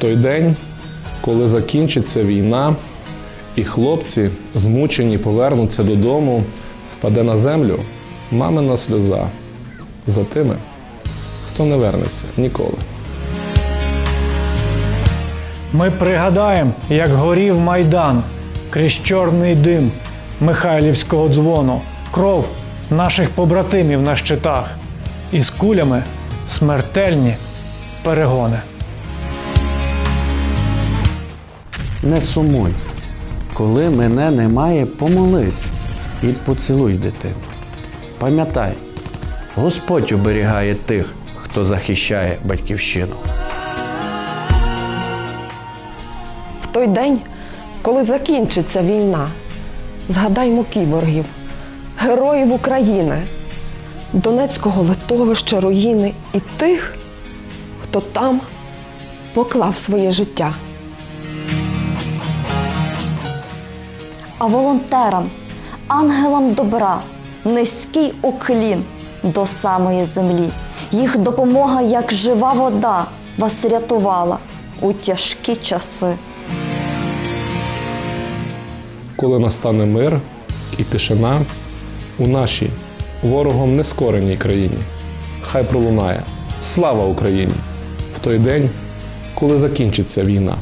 той день, коли закінчиться війна, і хлопці, змучені, повернуться додому, впаде на землю мамина сльоза за тими, хто не вернеться ніколи. Ми пригадаємо, як горів майдан крізь чорний дим Михайлівського дзвону, кров наших побратимів на щитах, і з кулями смертельні перегони. Не сумуй. Коли мене немає, помолись і поцілуй дитину. Пам'ятай, Господь оберігає тих, хто захищає батьківщину. В той день, коли закінчиться війна, згадаймо кіборгів, героїв України, Донецького литовища, руїни і тих, хто там поклав своє життя. А волонтерам, ангелам добра, низький уклін до самої землі. Їх допомога, як жива вода, вас рятувала у тяжкі часи. Коли настане мир і тишина у нашій ворогом нескореній країні, хай пролунає Слава Україні! в той день, коли закінчиться війна.